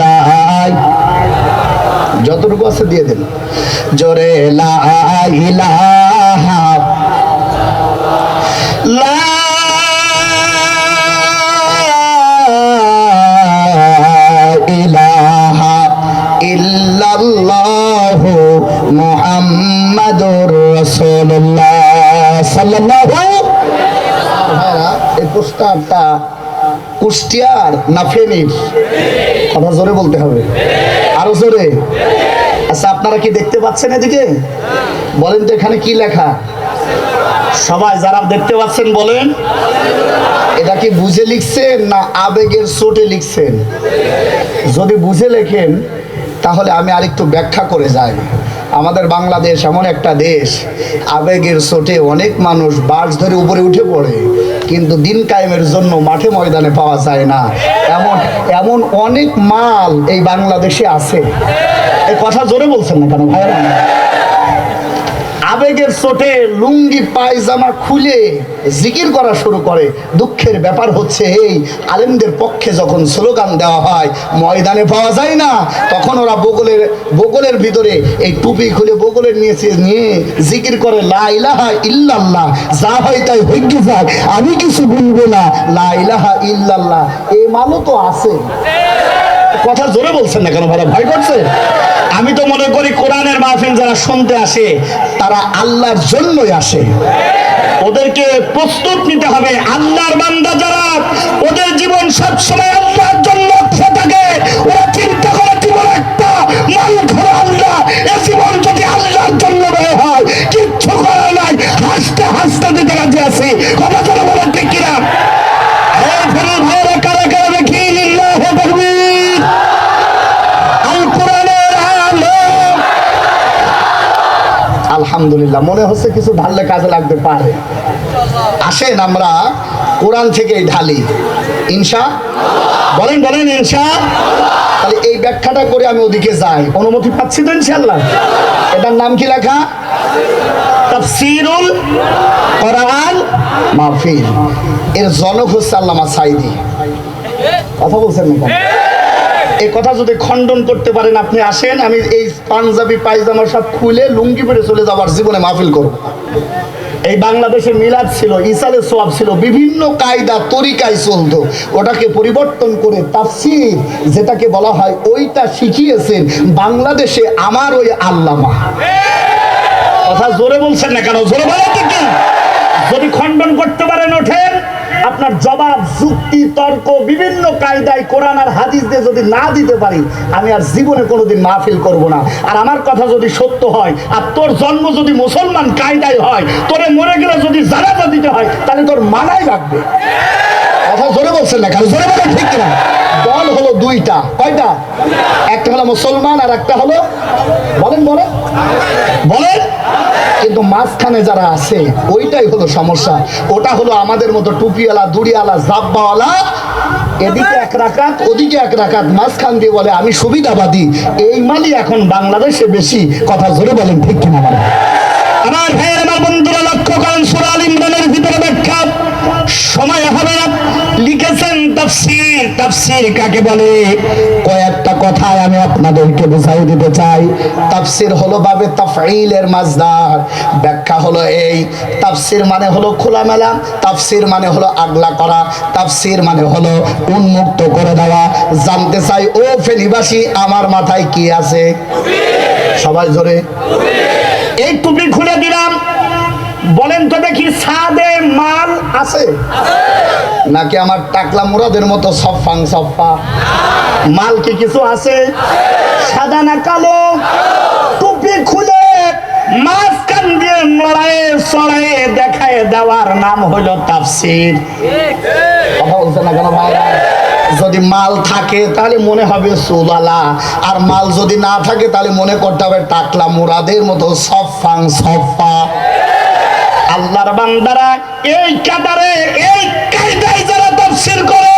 লাই যতটুকু আছে দিয়ে দেন। জোরে লা ইলাহা। লা ইলাহা ইল্লাল্লাহু মুহাম্মাদুর রাসূলুল্লাহ। সাল্লাল্লাহু ভাইরা এই পোস্টারটা কুষ্টিয়ার না ফেনীর? কথা জোরে বলতে হবে। আরও জোরে। আচ্ছা আপনারা কি দেখতে পাচ্ছেন এদিকে? বলেন তো এখানে কি লেখা? সবাই যারা দেখতে পাচ্ছেন, বলেন। এটা কি বুঝে লিখছেন না আবেগের চোটে লিখছেন? যদি বুঝে লেখেন, তাহলে আমি আরেকটু ব্যাখ্যা করে যাই। আমাদের বাংলাদেশ এমন একটা দেশ, আবেগের চোটে অনেক মানুষ বাস ধরে উপরে উঠে পড়ে। কিন্তু দিন কায়েমের জন্য মাঠে ময়দানে পাওয়া যায় না। এমন এমন অনেক মাল এই বাংলাদেশে আছে। এই কথা জোরে বলছেন না কেন ভাইরা আবেগের চোটে লুঙ্গি, পায়জামা খুলে জিকির করা শুরু করে। দুঃখের ব্যাপার হচ্ছে এই আলেমদের পক্ষে যখন স্লোগান দেওয়া হয়, ময়দানে পাওয়া যায় না, তখন ওরা বগলের বগলের ভিতরে এই টুপি খুলে বগলের নিয়েছে নিয়ে জিকির করে, লা ইলাহা ইল্লাল্লাহ। যা হয় তাই হইগে যাক, আমি কিছু বলব না। লা ইলাহা ইল্লাল্লাহ। এই মালও তো আছে। কথা জোরে বলছেন না কেন ভাইরা? ভয় করছে? আমি তো মনে করি কোরআনের মাহফিল যারা শুনতে আসে, তারা আল্লাহর জন্যই আসে। ওদেরকে প্রস্তুত নিতে হবে। আল্লাহর বান্দা যারা, ওদের জীবন সবসময় আল্লাহর জন্য থাকে। ওরা চিন্তা করে জীবন একটা মান ধরে আল্লাহ। এ জীবন যদি আল্লাহর জন্য ব্যয় হয়, কিচ্ছু করার নাই। হাসতে হাসতে দিতে রাজি আছি কথা জোরে বলেন ঠিক কিনা এই ফেরুল ভাইরা কারা কারা দেখি লিল্লাহি তাকবীর আল কোরআনের আলো আলহামদুলিল্লাহ। মনে হচ্ছে কিছু ঢাললে কাজে লাগতে পারে। আসেন আমরা কোরআন থেকেই ঢালি। ইনশা? বলেন বলেন, ইনশা। তাহলে এই ব্যাখ্যাটা করে আমি ওদিকে যাই। অনুমতি পাচ্ছি তো ইনশাল্লাহ এটার নাম কি লেখা? তাফসিরুল কোরআন মাহফিল। এর জনক হচ্ছে আল্লামা সাইদি। কথা বলছেন না? এই কথা যদি খণ্ডন করতে পারেন, আপনি আসেন, আমি এই পাঞ্জাবি, পায়জামা সব খুলে লুঙ্গি পরে চলে যাবার জীবনে মাহফিল করব। এই বাংলাদেশে মিলাদ ছিল ইসালে সোয়াব ছিল, বিভিন্ন কায়দা, তরিকায় চলতো। ওটাকে পরিবর্তন করে তাফসির, যেটাকে বলা হয়, ওইটা শিখিয়েছেন বাংলাদেশে আমার ওই আল্লামা। কথা জোরে বলছেন না কেন? জোরে বলেন যদি খণ্ডন করতে পারেন, ওঠেন। আপনার জবাব, যুক্তি, তর্ক, বিভিন্ন কায়দায় কোরআন আর হাদিস দিয়ে যদি না দিতে পারি, আমি আর জীবনে কোনোদিন মাহফিল করব না। আর আমার কথা যদি সত্য হয়, আর তোর জন্ম যদি মুসলমান কায়দায় হয়, তোরে মরে গেলে যদি জানাজা দিতে হয়, তাহলে তোর মানাই লাগবে। কথা জোরে বলছেন না কারণ জোরে বলেন ঠিক না দুইটা। কয়টা? একটা হলো মুসলমান আর একটা হলো বলেন বলেন। বলেন। কিন্তু মাঝখানে যারা আছে, ওইটাই হলো সমস্যা। ওটা হলো আমাদের মতো টুপিওয়ালা, দুড়িওয়ালা জাব্বাওয়ালা এদিকে এক রাকাত, ওদিকে এক রাকাত। মাঝখান দিয়ে বলে, আমি সুবিধাবাদী। এই মালই এখন বাংলাদেশে বেশি। কথা জোরে বলেন, ঠিক কিনা বলেন? আমার ভাইয়ের, আমার বন্ধুরা লক্ষ্য করেন সুরাল ইমরানের ভিতরে ব্যাখ্যা সময় হবে না। লিখেছেন তাফসীর। তাফসীর কাকে বলে? কয়েকটা কথায় আমি আপনাদেরকে বুঝাই দিতে চাই। তাফসীর হলো বাবে তাফঈলের মাজদার ব্যাখ্যা হলো এই, তাফসীর মানে হলো খোলামেলা, তাফসীর মানে হলো আগলা করা, তাফসীর মানে হলো উন্মুক্ত করে দেওয়া। জানতে চাই, ও ফেনীবাসী, আমার মাথায় কি আছে? সবাই ধরে এই টুপি খুলে দিলাম। বলেন তো দেখি সাদে মাল আছে। নাকি আমার টাকলা মুরাদের মতো সফাং সফা? মাল কি কিছু আছে? সাদা না কালো? টুপি খুলে মাঝখান দিয়ে নড়ায়ে সড়ায়ে দেখায় দেওয়ার নাম হলো তাফসির। কথা বলছে না কেন ভাইরা? যদি মাল থাকে তাহলে মনে হবে সুলালা। আর মাল যদি না থাকে তাহলে মনে করতে হবে টাকলা মুরাদের মতো সফাং সফা। আল্লাহর বান্দারা এই কাতারে এই কায়দায় যারা তাফসীর করে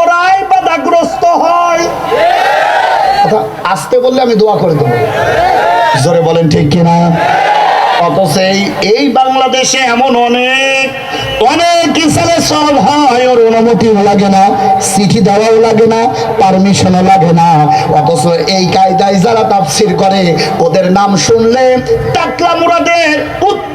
ওরাই বাধাগ্রস্ত হয়। কথা আসতে বললে আমি দোয়া করে দেবো। জোরে বলেন ঠিক কিনা? অথচ এই বাংলাদেশে এমন অনেক অনেক ছেলে সব হয় ওর অনুমতিও লাগে না চিঠি দেওয়াও লাগে না পারমিশনও লাগে না। অথচ এই কায়দায় যারা তাফসির করে ওদের নাম শুনলে টাকলা মুরাদের থেকে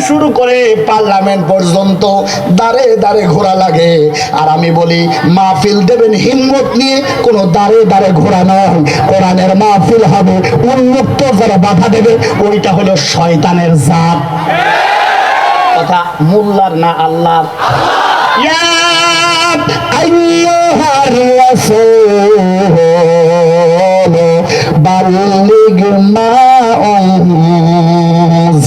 শুরু করে পার্লামেন্ট পর্যন্ত দাঁড়ে দাঁড়ে ঘোরা লাগে। আর আমি বলি, মাহফিল দেবেন হিম্মত নিয়ে, কোনো দাঁড়ে দাঁড়ে ঘোরা নয়। কোরআনের মাহফিল হবে, উন্মুক্ত যারা বাধা দেবে, ওইটা হলো শয়তানের জাত। কথা মোল্লার না আল্লাহর। ইয়া বাল্লিগ মা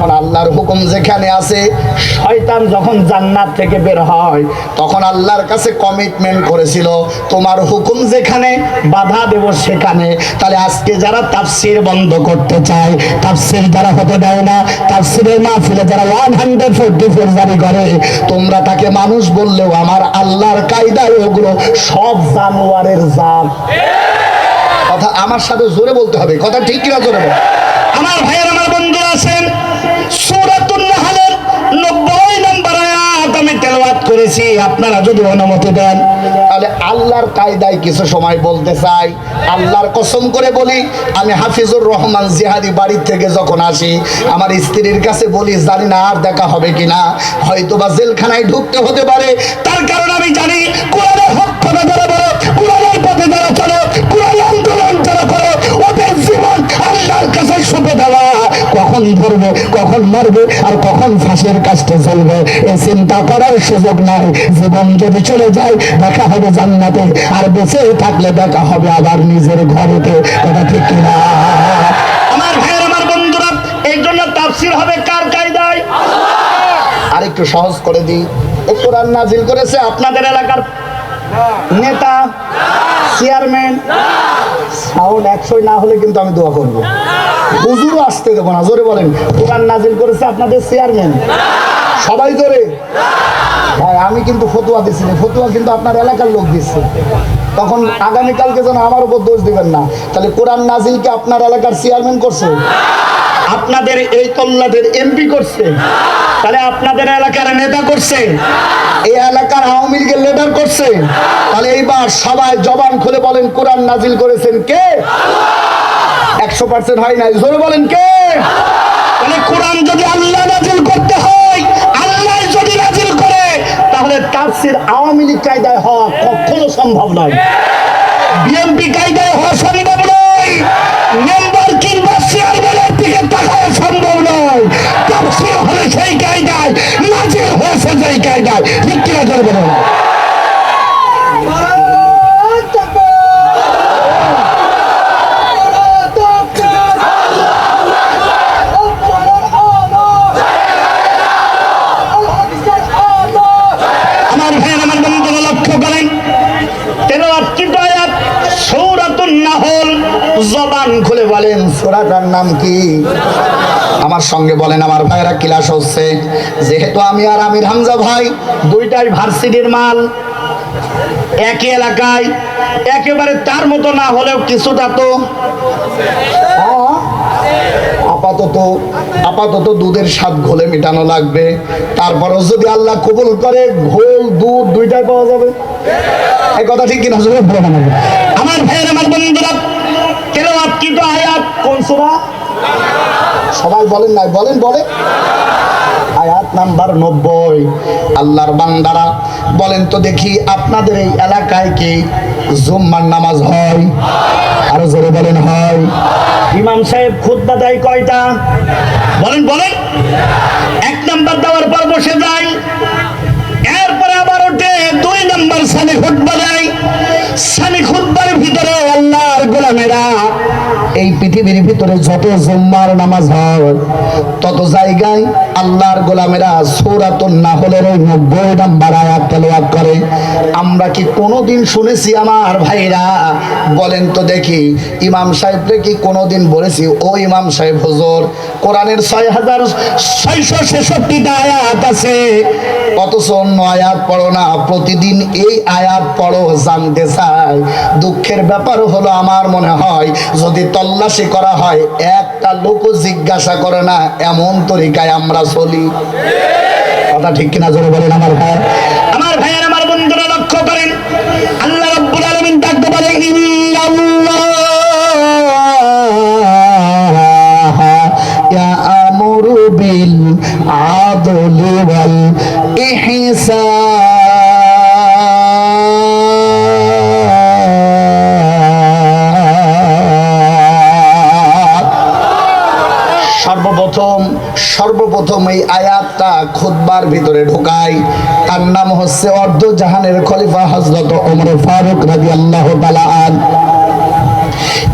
এখন আল্লাহর হুকুম যেখানে আছে, শয়তান যখন জান্নাত থেকে বের হয়, তখন আল্লাহর কাছে কমিটমেন্ট করেছিল, তোমার হুকুম যেখানে, বাধা দেব সেখানে। তাহলে আজকে যারা তাফসির বন্ধ করতে চায়, তাফসির যারা হতে দেয় না, তাফসিরের মাহফিলে যারা ওয়ান হান্ড্রেড ফোরটি ফোর জারি করে, তোমরা তাকে মানুষ বললেও আমার আল্লাহর কায়দায় ওগুলো সব জানোয়ারের জাত। কথা আমার সাথে জোরে বলতে হবে, কথা ঠিক কিনা জোরে আমার ভাইয়ের আমার বন্ধু আছেন করেছি আপনারা যদি অনুমতি দেন, তাহলে আল্লাহর কায়দায় কিছু সময় বলতে চাই। আল্লাহর কসম করে বলি, আমি হাফিজুর রহমান জিহাদি বাড়ির থেকে যখন আসি, আমার স্ত্রীর কাছে বলি, জানি না আর দেখা হবে কিনা হয়তো বা জেলখানায় ঢুকতে হতে পারে। তার কারণ আমি জানি, কোরআনের পথে যারা চলো, কোরআন আন্দোলন যারা করো, ওদের জীবন আল্লাহর কাছে শুভে দেওয়া। কখন ধরবে কখন মারবে আর কখন ফাঁসের কাজটা চলবে এ চিন্তা করার সুযোগ নাই। জীবন যদি চলে যায় দেখা হবে জান্নাতে আর বেঁচে থাকলে দেখা হবে আবার নিজের ঘরেতে কথা ঠিক কিনা? আমার ভাইয়ের আমার বন্ধুরা এই জন্য তাফসির হবে কার কায়দায়? আর একটু সহজ করে দিই। একটু রান্না নাজিল করেছে আপনাদের এলাকার নেতা, চেয়ারম্যান, সাউন্ড একশোই না হলে কিন্তু আমি দোয়া করব। হুজুরও আসতে দেবো না, জোরে বলেন। কোরআন নাজিল করেছে আপনাদের চেয়ারম্যান? সবাই জোরে? ভাই, আমি কিন্তু ফতুয়া দিচ্ছি না। ফতুয়া কিন্তু আপনার এলাকার লোক দিচ্ছে তখন আগামীকালকে যেন আমার উপর দোষ দিবেন না। তাহলে কোরআন নাজিলকে আপনার এলাকার চেয়ারম্যান করছে? আপনাদের এই তল্লাটের এমপি করছে। তাহলে আপনাদের এলাকার নেতা করছে। এই এলাকার আওয়ামী লীগের লিডার করছে। তাহলে এইবার সবাই জবান খুলে বলেন, কোরআন নাজিল করেছেন কে? একশো পার্সেন্ট হয় নাই। জোরে বলেন কে? তাহলে কোরআন যদি আল্লাহ নাজিল করতে হয়, আল্লাহ যদি নাজিল করে, তাহলে তাফসির আওয়ামী লীগ কায়দায় হওয়া কখনো সম্ভব নয়। বিএনপি কায়দায় হওয়া সম্ভব নয়। তাকাও সম্ভব নয়। তাফসির হলে সেই কায়দায় নাজিল হয়েছে সেই কায়দায়। ঠিক কিনা করবে না আমার ভাইয়ের আমার বন্ধুরা লক্ষ্য করেন তেলাওয়াতকৃত আয়াত সূরাতুন নাহল জবান খুলে বলেন সূরাটার নাম কি? আমার সঙ্গে বলেন আমার ভাইয়েরা ক্লাস হচ্ছে? যেহেতু আমি আর আমির হামজা ভাই দুইটাই ভার্সিটির মাল একই এলাকায় একেবারে তার মতো না হলেও কিছুটা তো হ্যাঁ, আপাতত আপাতত দুধের স্বাদ ঘোলে মেটানো লাগবে। তারপরও যদি আল্লাহ কবুল করে ঘোল দুধ দুইটাই পাওয়া যাবে। এই কথা ঠিক কিনা। আমার ভাইয়ের আমার বন্ধুরা তেলাওয়াত কি তো আয়াত কোন সবাই বলেন নাই, বলেন বলে আয়াত নাম্বার নব্বই। আল্লাহর বান্দারা বলেন তো দেখি আপনাদের এই এলাকায় কি জুম্মার নামাজ হয়? আরও জোরে বলেন, হয়। ইমাম সাহেব দেয় কয়টা? বলেন বলেন। এক নাম্বার দেওয়ার পর বসে যায়। এরপরে আবার ওঠে, দুই নাম্বার সানি খুতবা দেয়। সানি খুতবার ভিতরে এই পৃথিবীর ভিতরে যত জুম্মার নামাজ হয়, তত জায়গায় আল্লাহর গোলামেরা সৌরাতুন নাহলের ওই নব্বই নাম্বার আয়াত তেলাওয়াত করে। আমরা কি কোনোদিন শুনেছি আমার ভাইরা? বলেন তো দেখি, ইমাম সাহেবরে কি কোনোদিন বলেছি? ও ইমাম সাহেব, হুজুর, কোরআনের ছয় হাজার ছয়শো ছেষট্টিটা আয়াত আছে। অথচ অন্য আয়াত পড়ো না, প্রতিদিন এই আয়াত পড়ো, জানতে চাই। দুঃখের ব্যাপার হলো আমার মনে হয়, যদি তল্লাশি করা হয়, একটা লোক জিজ্ঞাসা করে না, এমন তরিকায় আমরা চলি? কথা ঠিক কিনা জোরে বলেন আমার ভাই আমার ভাইয়ের, আমার বন্ধুরা, লক্ষ্য করেন। আল্লাহ রাব্বুল আলামিন ডাকতে ইন্নাল্লাহ ইয়ামুরু বিল আদলি ওয়াল ইহসান। সর্বপ্রথম সর্বপ্রথম এই আয়াতটা খুদ্বার ভিতরে ঢোকাই তার নাম হচ্ছে অর্ধ জাহানের খলিফা হজরত ওমর ফারুক রাজি আল্লাহ তালান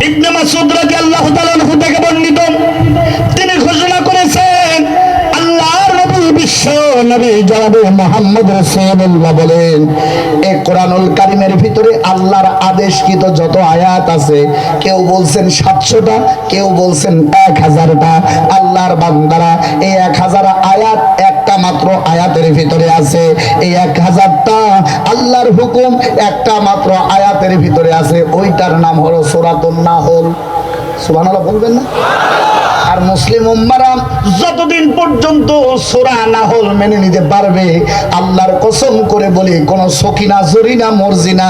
ইবনে মাসুদ রাজি আল্লাহ তালান থেকে বর্ণিত। তিনি ঘোষণা করেছেন বলেন কারীমের ভিতরে আল্লাহর আদেশকৃত যত আয়াত আছে, কেউ বলছেন সাতশোটা, কেউ বলছেন এক হাজারটা আল্লাহর বান্দারা, এই এক হাজার আয়াত একটা মাত্র আয়াতের ভিতরে আছে। এই এক হাজারটা আল্লাহর হুকুম একটা মাত্র আয়াতের ভিতরে আছে। ওইটার নাম হলো সুরাতুন নাহল। সুবহানাল্লাহ, বলবেন না? আর মুসলিম উম্মারা যতদিন পর্যন্ত সোরা না হল মেনে নিতে পারবে, আল্লাহর কসম করে বলি, কোন সকিনা, জরিনা, মর্জিনা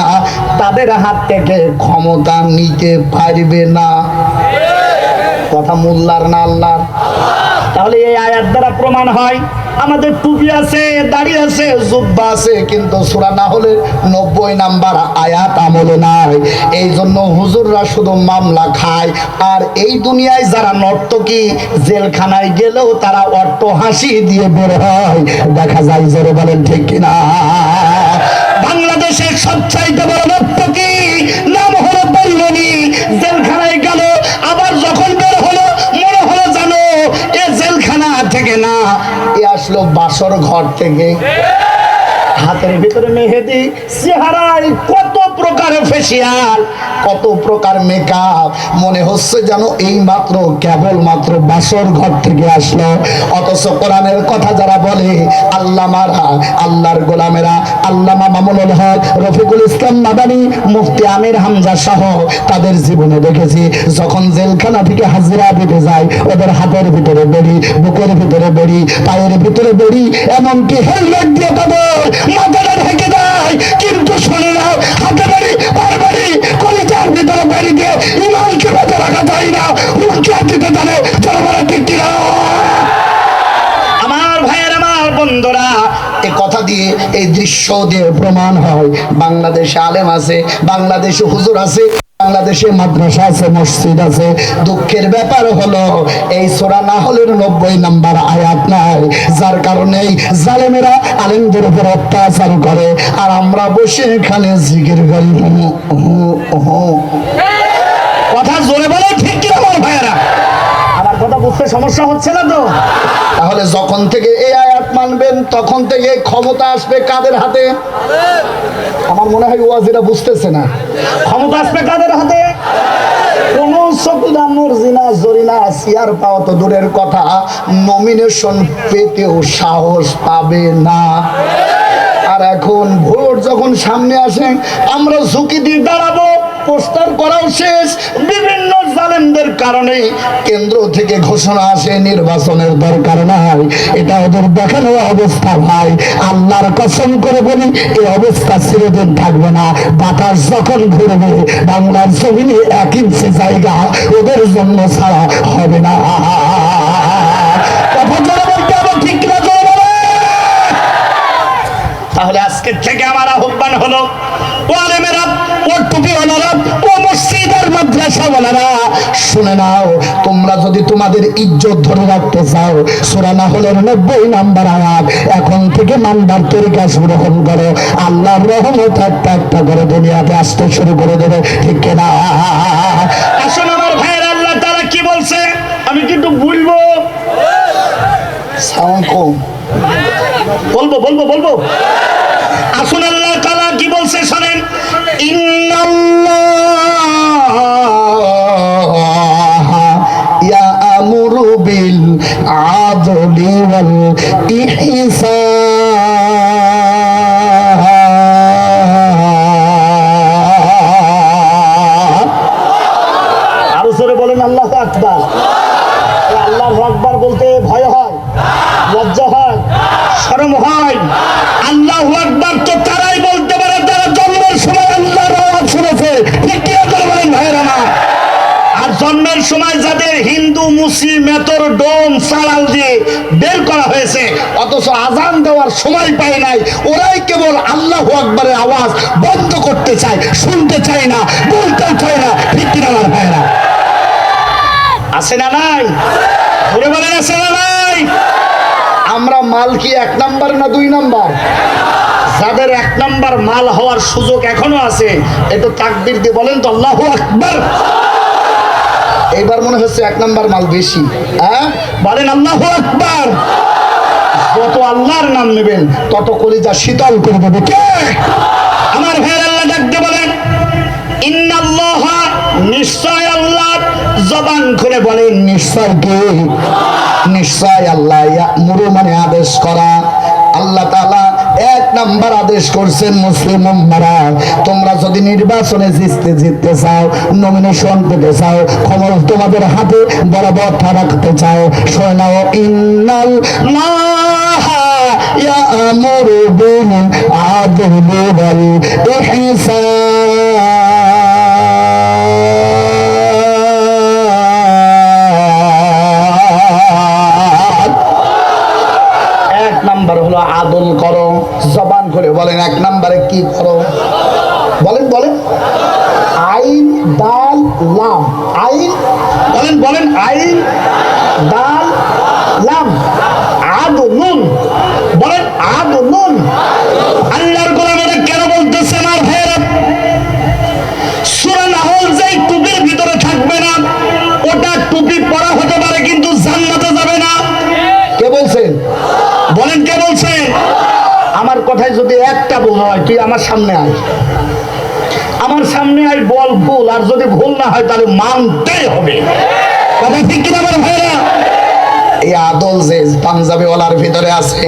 তাদের হাত থেকে ক্ষমতা নিতে পারবে না। কথা মোল্লার না আল্লাহ তাহলে এই আয়াত দ্বারা প্রমাণ হয় আমাদের টুপি আছে, দাড়ি আছে, জুব্বা আছে, কিন্তু সুরা না হলে নব্বই নাম্বার আয়াত আমলে নাই। এই জন্য হুজুররা শুধু মামলা খায়। আর এই দুনিয়ায় যারা নর্তকী, জেলখানায় গেলেও তারা অট্ট হাসি দিয়ে বের হয়। দেখা যায় জোরে বলেন ঠিক কিনা? বাংলাদেশের সবচাইতে বড় নর্তকী নাম হলো বৈরনী জেলখানায় গেল আবার যখন বের হলো মনে হলো জানো এ জেলখানা থেকে না এ আসলো বাসর ঘর থেকে। হাতের ভিতরে মেহেদি চেহারায় কত প্রকারের ফেসিয়াল কত প্রকার মেকআপ মনে হচ্ছে যেন এই মাত্র কেবল মাত্র বাসর ঘর থেকে আসলো। অথচ কোরআনের কথা যারা বলে আল্লাহ মারা আল্লাহর গোলামেরা, আল্লামা মামুনুল হক, রফিকুল ইসলাম মাদানী, মুফতি আমির হামজা সহ তাদের জীবনে দেখেছি, যখন জেলখানা থেকে হাজিরা দিতে যায়, ওদের হাতের ভিতরে বেড়ি, বুকের ভিতরে বেড়ি, পায়ের ভিতরে বেড়ি, এমনকি হেলমেট দিয়ে তাদের মাথাটা ঢেকে দেয়। কিন্তু শুনে নাও, হাতে পারি দিয়ে ইমানকে বেঁচে রাখা যায় না। দিতে আমার ভাইয়ের, আমার বন্ধুরা, এ কথা দিয়ে এই দৃশ্য দিয়ে প্রমাণ হয়। বাংলাদেশে আলেম আছে, বাংলাদেশে হুজুর আছে। বাংলাদেশে মাদ্রাসা আছে, মসজিদ আছে। দুঃখের ব্যাপার হলো, এই সোরা না হলে নব্বই নাম্বার আয়াত নাই। যার কারণে জালেমেরা আলেমদের উপর অত্যাচার করে। আর আমরা বসে এখানে জিকির করি হু, হু, হু। কথা জোরে বলো ঠিক কিনা আমার ভাইয়েরা বুঝতে সমস্যা হচ্ছে না তো? তাহলে যখন থেকে এই আয়াত মানবেন তখন থেকে ক্ষমতা আসবে কাদের হাতে? আমার মনে হয় ওয়াজিরা বুঝতেছে না। ক্ষমতা আসবে কাদের হাতে? কোন সকুদা মর্জিনা জরিনা সিয়ার পাওয়া তো দূরের কথা। নমিনেশন পেতেও সাহস পাবে না। আর এখন ভোট যখন সামনে আসে আমরা ঝুঁকি দিয়ে দাঁড়াবো পোস্টার করাও শেষ বিভিন্ন জালেমদের কারণে কেন্দ্র থেকে ঘোষণা আসে, নির্বাচনের দরকার নাই। এটা ওদের দেখানো অবস্থা ভাই। আল্লাহর কসম করে বলি এই অবস্থা চিরদিন থাকবে না। বাতাস যখন ঘুরবে, বাংলার জমিনে এক ইঞ্চি জায়গা ওদের জন্য ছাড়া হবে না। তাহলে আজকের থেকে আমার আহ্বান হলো ও আলেমেরা ও টুপি ওনারা শুনে নাও, তোমরা যদি তোমাদের ইজ্জত ধরে রাখতে চাও না নব্বই নাম্বার আয়াত, এখন থেকে তরিকা গ্রহণ করো। আল্লাহর রহমত একটা একটা করে দুনিয়াতে আসতে শুরু করে দেবে, ঠিক না আমার ভাইয়ের আল্লাহ তারা বলছে? আমি কিন্তু ভুলবো কম। বলব বলব বলব। আসুন আল্লাহ তাআলা কি বলছে, শোনেন। ওয়াল ইহসান আরও বলেন, আল্লাহ আকবার। আল্লাহ আকবার বলতে ভয় হয়, লজ্জা হয়, শরম হয় আল্লাহ আকবার তো তারাই বলতে পারে যারা জন্মের সময় আল্লাহর আওয়াজ শুনেছে ঠিক কি করে বলেন ভাইয়ের আমার আর জন্মের সময় যাদের মেতর ডোম সালাল দিয়ে বের করা হয়েছে। অথচ আজান দেওয়ার সময় পায় নাই। ওরাই কেবল আল্লাহ আকবরের আওয়াজ বন্ধ করতে চায়, শুনতে চায় না, বলতেও চায় না কিনা আমার ভাইয়েরা? আছে না নাই? বলেন আছে না নাই? আমরা মাল কি এক নাম্বার না দুই নাম্বার? যাদের এক নাম্বার মাল হওয়ার সুযোগ এখনও আছে, এটা তাকবির দিয়ে বলেন তো, আল্লাহ আকবার। এইবার মনে হচ্ছে এক নাম্বার মাল বেশি হ্যাঁ? বলেন আল্লাহ আকবার। যত আল্লাহর নাম নেবেন, তত কলিজা শীতল করে দেবে। কে? আমার ভাইয়ের আল্লাহ ডাকতে বলেন ইন্নাল্লাহ নিশ্চয় আল্লাহ। জবান খুলে বলেন নিশ্চয় কে? নিশ্চয় আল্লাহ মুরু মানে আদেশ করা। আল্লাহ এক নাম্বার আদেশ করছেন মুসলিম উম্মারা। তোমরা যদি নির্বাচনে জিততে জিততে চাও নমিনেশন পেতে চাও ক্ষমতা তোমাদের হাতে বরাবর থাকতে চাও। শোনাও ইন্নাল ইয়ামুরু বিল আদলি ওয়াল আদল করো, জবান করে বলেন, এক নাম্বারে কি করো? বলেন বলেন। আইন, দাল, লাম। আইন, বলেন বলেন, আইন, দাল, লাম। আদ, নুন। বলেন আদলুন আল্লাহর কথায় যদি একটা ভুল হয়, তুই আমার সামনে আয়। আমার সামনে আয় বল ভুল, আর যদি ভুল না হয় তাহলে মানতেই হবে। কথা ঠিক কিনা আমার ভাইরা এই আদল যে পাঞ্জাবি ওয়ালার ভিতরে আছে,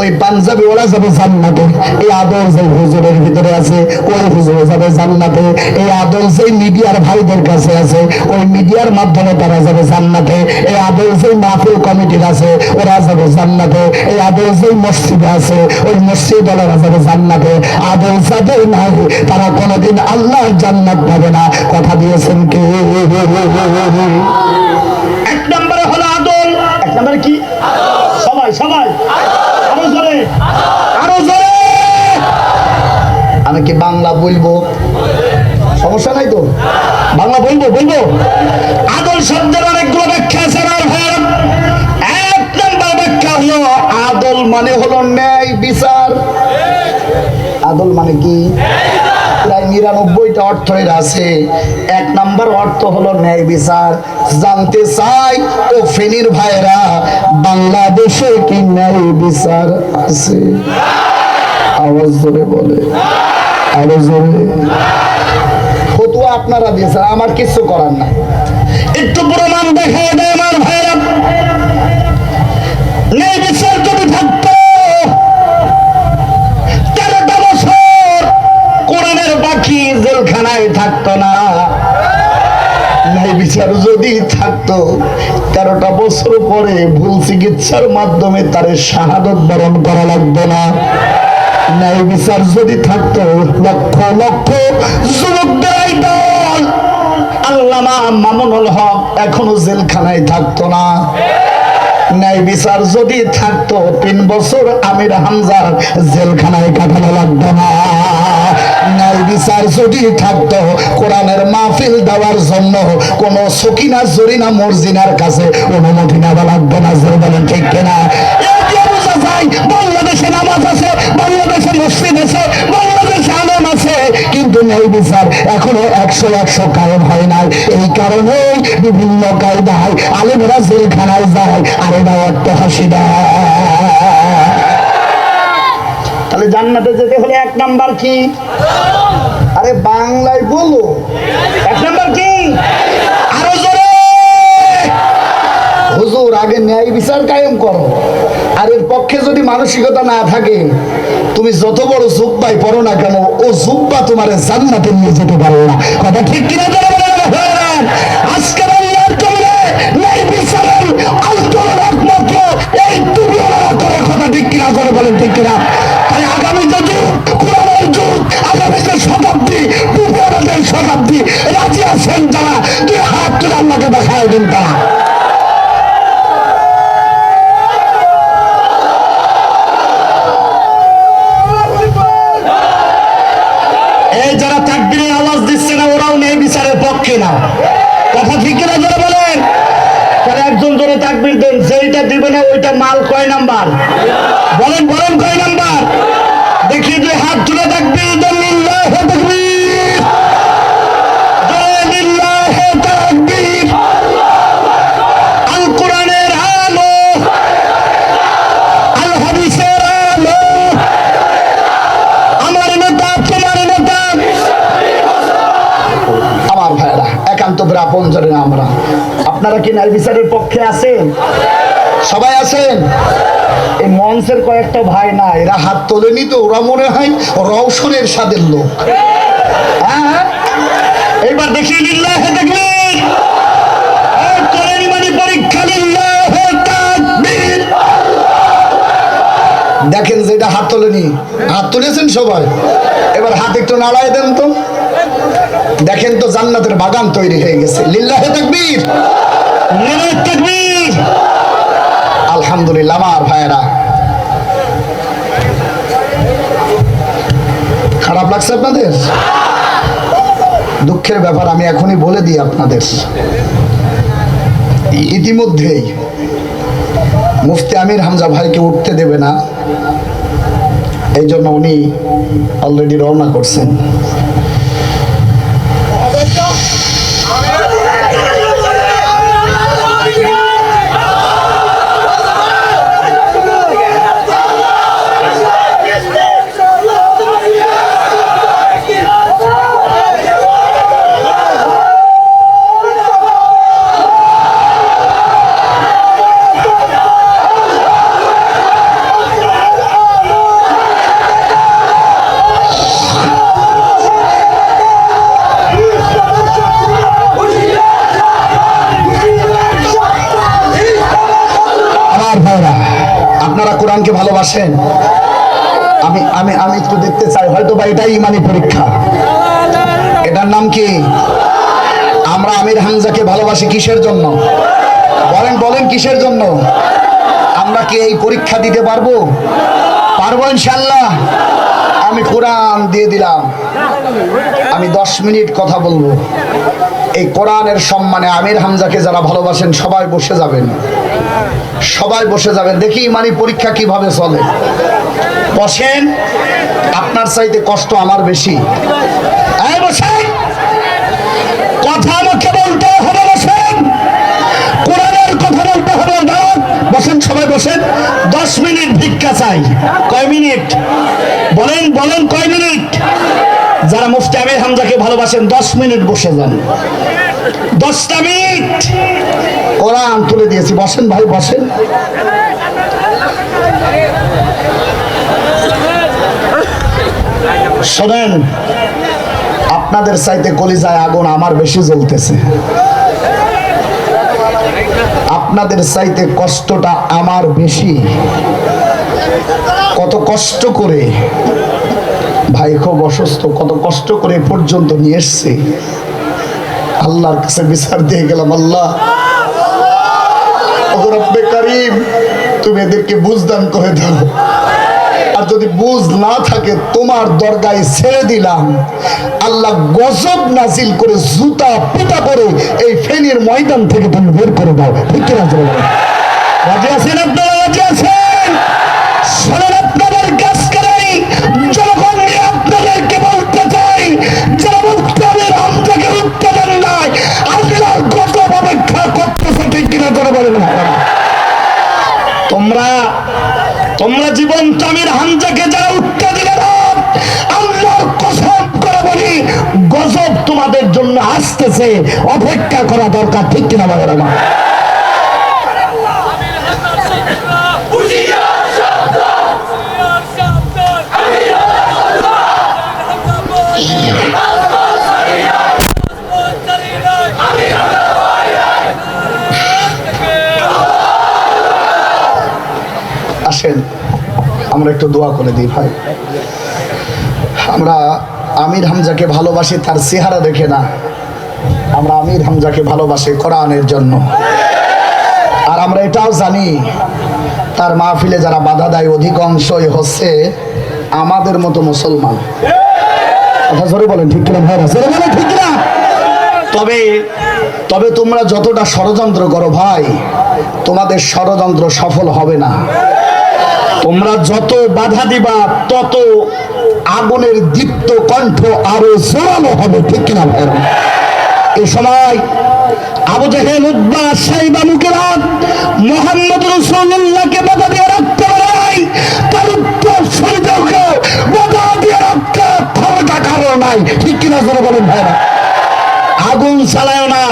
ওই পাঞ্জাবি ওয়ালা যাবে জান্নাতে। এই আদল যে হুজুরের ভিতরে আছে, ওই যাবে জান্নাতে। এই আদল যে মিডিয়ার ভাইদের কাছে আছে, ওই মিডিয়ার মাধ্যমে তারা যাবে জান্নাতে। এই আদল যে মাহফিল কমিটির আছে, ওরা যাবে জান্নাতে। এই আদল যে মসজিদে আছে, ওই যাবে জান্নাতে। আদল নাই, তারা কোনোদিন আল্লাহর জান্নাত পাবে না। কথা দিয়েছেন কে? এক নম্বরে নম্বরে কি? সবাই সবাই। আরও জোরে। আরও জোরে। আমি কি বাংলা বলব? সমস্যা নাই তো? বাংলা বলব বলব? আদল শব্দের অনেকগুলো ব্যাখ্যা আছে, আমার ভাইয়েরা। এক নম্বর ব্যাখ্যা হলো, আদল মানে হলো ন্যায় বিচার। আদল মানে কি? প্রায় নিরানব্বইটা অর্থ এর আছে। এক নাম্বার অর্থ হলো ন্যায় বিচার। জানতে চাই, ও ফেনীর ভাইরা বাংলাদেশে কি ন্যায় বিচার আছে? আওয়াজ ধরে বলে। ফতুয়া আপনারা দিয়েছেন, আমার কিছু করার নাই। একটু প্রমাণ দেখা আমার ভাইরা ন্যায় বিচার জেলখানায় থাকতো না। বিচার যদি থাকতো, তেরোটা বছর পরে ভুল চিকিৎসার মাধ্যমে তার শাহাদত বরণ করা লাগতো না। ন্যায় বিচার যদি থাকতো, লক্ষ লক্ষ আল্লামা মামুনুল হক এখনও জেলখানায় থাকতো না। ন্যায় বিচার যদি থাকতো, তিন বছর আমির হামজার জেলখানায় কাটানো লাগতো না। ন্যায় বিচার যদি থাকতো, কোরআনের মাহফিল দেওয়ার জন্য কোন সকিনা জরিনা মর্জিনার কাছে অনুমতি নেওয়া লাগতো না যে বলেন ঠিক কিনা? বাংলাদেশে নামাজ আছে, বাংলাদেশে মসজিদ আছে, বাংলাদেশে আলেম আছে, কিন্তু ন্যায় বিচার এখনও একশো একশো কায়েম হয় নাই। এই কারণেই বিভিন্ন কায়দায় আলেমরা জেলখানায় যায়, আর এরা অট্ট হাসি দেয়। তাহলে জান্নাতে যেতে হলে এক নাম্বার কি? আরে বাংলায় বলো এক নাম্বার কি? আরও জোরে। হুজুর, আগে ন্যায় বিচার কায়েম করো। আর এর পক্ষে যদি মানসিকতা না থাকে, তুমি যত বড় জুব্বাই পড়ো না কেন, ও জুব্বা তোমার জান্নাতে নিয়ে যেতে পারো না। কথা ঠিক কিনা টুপিওয়ালা কথা ঠিক কিনা করে বলেন, ঠিক কিনা? তাই আগামী যুগ কোরআনের যুগ, আগামী যে শতাব্দী টুপিওয়ালাদের শতাব্দী, রাজি আছেন যারা, দুই হাত তুলে আল্লাহকে দেখায় দিন তারা। যারা তাকবীরের আওয়াজ দিচ্ছে না, ওরাও নেই বিচারের পক্ষে না। কথা ঠিক কিনা বলেন? তাহলে একজন জোরে তাকবির দেন, যেইটা দিবে না, ওইটা মাল কয় নাম্বার? বলেন বলেন কয় নাম্বার দেখি যে হাত তুলে তাকবীর দেন লিল্লাহে তাকবীর জয় লিল্লাহে তাকবীর আল কোরআনের আলো আল হাদিসের আলো আমার নেতা তোমার নেতা আমার ভাইরা একান্ত আপন জনে না আমরা আপনারা কি ন্যায় পক্ষে আছেন? সবাই আছেন? এই মঞ্চের কয়েকটা ভাই না এরা হাত তোলেনি তো, ওরা মনে হয় রওশনের স্বাদের লোক। হ্যাঁ এবার দেখি লিল্লাহে তাকবীর দেখেন যেটা হাত তোলেনি। হাত তুলেছেন সবাই। এবার হাত একটু নাড়ায় দেন তো। দেখেন তো জান্নাতের বাগান তৈরি হয়ে গেছে। লিল্লাহে তাকবীর। আলহামদুলিল্লাহ, আমার ভাইয়েরা। খারাপ লাগছে আপনাদের? দুঃখের ব্যাপার, আমি এখনই বলে দিই আপনাদের। ইতিমধ্যেই মুফতি আমির হামজা ভাইকে উঠতে দেবে না। এই জন্য উনি অলরেডি রওনা করছেন। ভালোবাসেন আমি আমি আমি একটু দেখতে চাই। হয়তো বা এটাই ইমানি পরীক্ষা। এটার নাম কি? আমরা আমির হামজাকে ভালোবাসি কিসের জন্য? বলেন বলেন কিসের জন্য? আমরা কি এই পরীক্ষা দিতে পারব? পারব ইনশাল্লাহ আমি কোরআন দিয়ে দিলাম। আমি দশ মিনিট কথা বলব। এই কোরআনের সম্মানে আমির হামজাকে যারা ভালোবাসেন সবাই বসে যাবেন। সবাই বসে যাবেন দেখি মানে পরীক্ষা কীভাবে চলে। বসেন, আপনার চাইতে কষ্ট আমার বেশি। কথা আমাকে বলতে হবে, বসেন। কোরআনের কথা বলতে হবে, না। বসেন, সবাই বসেন। দশ মিনিট ভিক্ষা চাই। কয় মিনিট? বলেন বলেন, কয় মিনিট? যারা মুফতি আমির হামজাকে ভালোবাসেন, দশ মিনিট বসে যান। দশটা মিনিট। কোরআন তুলে দিয়েছি, বসেন ভাই, বসেন। শোনেন, আপনাদের চাইতে কলিজায় আগুন আমার বেশি জ্বলতেছে। আপনাদের চাইতে কষ্টটা আমার বেশি। কত কষ্ট করে, ভাই খুব অসুস্থ, কত কষ্ট করে পর্যন্ত নিয়ে এসছে। আল্লাহর কাছে বিচার দিয়ে গেলাম, আল্লাহ। কারিম, তুমি এদেরকে বুঝদান করে দাও। আর যদি বুঝ না থাকে, তোমার দরগায় ছেড়ে দিলাম। আল্লাহ গজব নাজিল করে জুতা পিটা করে এই ফেনীর ময়দান থেকে তুমি বের করে দাও। ঠিক রাজি আছেন আপনারা? রাজি আছেন? শোনেন আপনাদেরকে বলতে চাই, যারা তোমরা তোমরা জীবন তামির হামজাকে যারা উত্তর দিলে না, আল্লাহর কসম গজব তোমাদের জন্য আসতেছে, অপেক্ষা করা দরকার, ঠিক কিনা বলে না? আসেন, আমরা একটু দোয়া করে দিই ভাই। আমরা আমির হামজাকে ভালোবাসি, তার চেহারা দেখে না। আমরা আমির হামজাকে ভালোবাসি কোরআনের জন্য। আর আমরা এটাও জানি, তার মাহফিলে যারা বাধা দেয়, অধিকাংশই হচ্ছে আমাদের মতো মুসলমান। বলেন, ঠিক তবে তবে তোমরা যতটা ষড়যন্ত্র করো ভাই, তোমাদের ষড়যন্ত্র সফল হবে না। তোমরা যত বাধা দিবা, তত আগুনের দীপ্ত কণ্ঠ আরও জোরালো হবে, ঠিক কিনা ভাই এই সময় আবু জাহেল উদ্বা সাইবা, মুকেরাত মোহাম্মদ রসুল্লাহকে বাধা দিয়ে রাখতে পারে নাই তার উত্তর সূর্যকে বাধা দিয়ে রাখতে ক্ষমতা কারও নাই, ঠিক কিনা জোরে বলেন ভাইরা? আগুন চালায় না।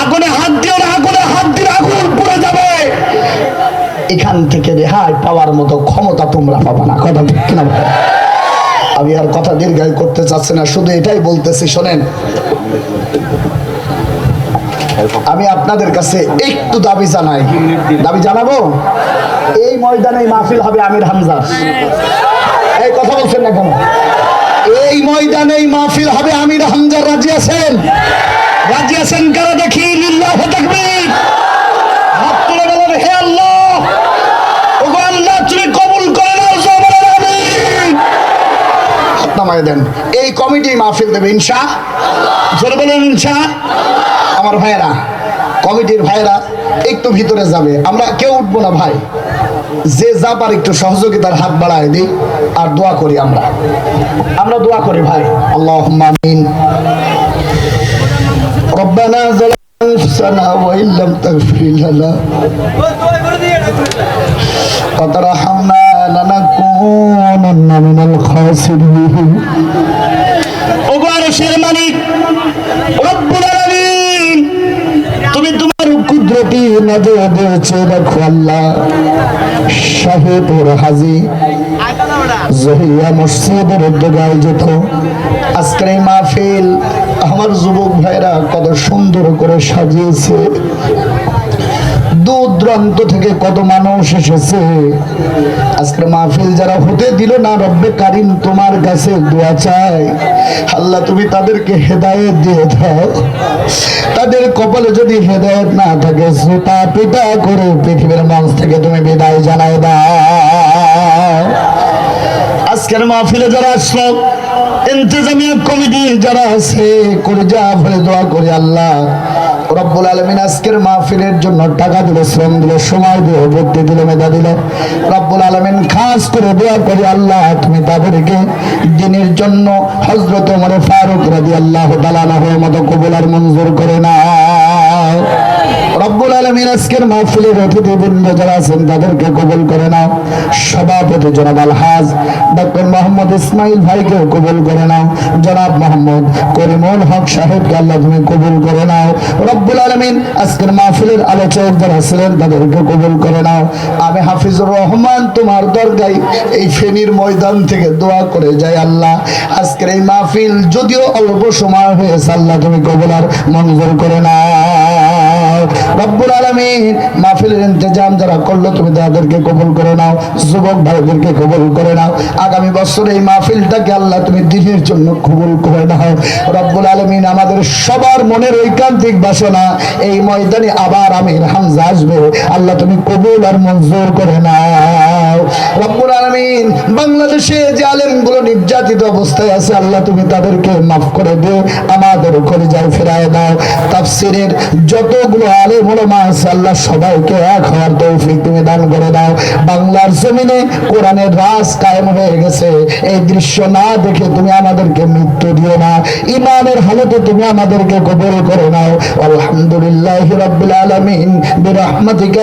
আগুনে হাত দিও না, আগুনে হাত দিলে আগুন এখান থেকে রেহাই পাওয়ার মতো ক্ষমতা তোমরা পাবা না। কথা ঠিক কিনা? আমি আর কথা দীর্ঘায়ু করতে চাচ্ছি না, শুধু এটাই বলতেছি, শোনেন। আমি আপনাদের কাছে একটু দাবি জানাই। দাবি জানাব? এই ময়দানে মাহফিল হবে আমির হামজার এই কথা বলছেন না কেন? এই ময়দানে মাহফিল হবে আমির হামজার রাজি আছেন? রাজি আছেন কারা? দেখি, লিল্লাহ তাকবীর হাত তুলে বলেন হে আল্লাহ ওগো আল্লাহ তুমি কবুল করে নাও জোরে বলেন আমিন হাত নামায় দেন এই কমিটি মাহফিল দেবে ইনশা জোরে বলেন ইনশা আমার ভাইয়েরা কমিটির ভাইয়েরা একটু ভিতরে যাবে আমরা কেউ উঠবো না ভাই যে যা পার একটু সহযোগিতার হাত বাড়ায় দিই আর দোয়া করি আমরা আমরা দোয়া করি ভাই আল্লাহ আমিন ربنا ظلمنا انفسنا وان لم تغفر لنا وترحمنا لنكونن من الخاسرين ওগো আরশের মালিক রব্বুল আলামিন তুমি তোমার কুদরতি নজর দিয়েছো দেখো আল্লাহ শাহেপুর হাজি জহিয়া মসজিদের উদ্যোগে আয়োজিত আজকের এই মাহফিল আমার যুবক ভাইরা কত সুন্দর করে সাজিয়েছে দূর দূরান্ত থেকে কত মানুষ এসেছে? আজকের মাহফিল যারা হতে দিল না, রব্বে কারিম তোমার কাছে দোয়া চাই আল্লাহ, তুমি তাদেরকে হেদায়েত দিয়ে দাও। তাদের কপালে যদি হেদায়েত না থাকে জুতা পিটা করে পৃথিবীর মঞ্চ থেকে তুমি বিদায় জানাই দাও। আজকের মাহফিলে যারা আসলো, ইন্তজামিয়া কমিটি যারা আছে করে যা বলে দোয়া করে আল্লাহ। রব্বুল আলমিন আজকের মাহফিলের জন্য টাকা দিল, শ্রম দিল, সময় দিল, বুদ্ধি দিল, মেধা দিল। রব্বুল আলমিন খাস করে দোয়া করি আল্লাহ তুমি তাদেরকে দিনের জন্য হজরত মরে ফারুক রাজি আল্লাহ হয়ে মতো কবুল আর মঞ্জুর করে না রব্বুল আলমিন আজকের মাহফিলের অতিথিবৃন্দ যারা আছেন, তাদেরকে কবুল করে নাও। সভাপতি জনাব আলহাজ ডক্টর মোহাম্মদ ইসমাইল ভাইকে কবুল করে নাও। জনাব মোহাম্মদ করিমুল হক সাহেবকে আল্লাহ তুমি কবুল করে নাও। রব্বুল আলমিন আজকের মাহফিলের আলোচক যারা ছিলেন তাদেরকে কবুল করে নাও। আমি হাফিজুর রহমান, তোমার দরগায় এই ফেনীর ময়দান থেকে দোয়া করে যাই আল্লাহ। আজকের এই মাহফিল যদিও অল্প সময় হয়েছে, আল্লাহ তুমি কবুল আর মঞ্জুর করে নাও। রব্বুল আলমিন মাহফিলের ইন্তজাম যারা করল, তুমি তাদেরকে কবুল করে নাও, যুবক ভাইদেরকে কবুল করে নাও। আগামী বছর এই মাহফিলটাকে আল্লাহ তুমি দিনের জন্য কবুল করে নাও। রব্বুল আলমিন আমাদের সবার মনের ঐকান্তিক বাসনা, এই ময়দানে আবার আমির হামজা আসবে। আল্লাহ তুমি কবুল আর মঞ্জুর করে নাও। রব্বুল আলমিন, বাংলাদেশে যে আলেমগুলো নির্যাতিত অবস্থায় আছে, আল্লাহ তুমি তাদেরকে মাফ করে দিও আমাদের করে যাই ফেরায় দাও। তাফসিরের যতগুলো আল্লাহ সবাইকে এক হওয়ার তৌফিক তুমি দান করে দাও। বাংলার জমিনে কোরআনের কায়েম হয়ে গেছে। এই দৃশ্য না দেখে তুমি আমাদেরকে মৃত্যু দিও না। ইমানের হালতে তুমি আমাদেরকে কবল করে নাও। আলহামদুলিল্লাহ রাব্বিল আলামিন, বিরহমাতিকা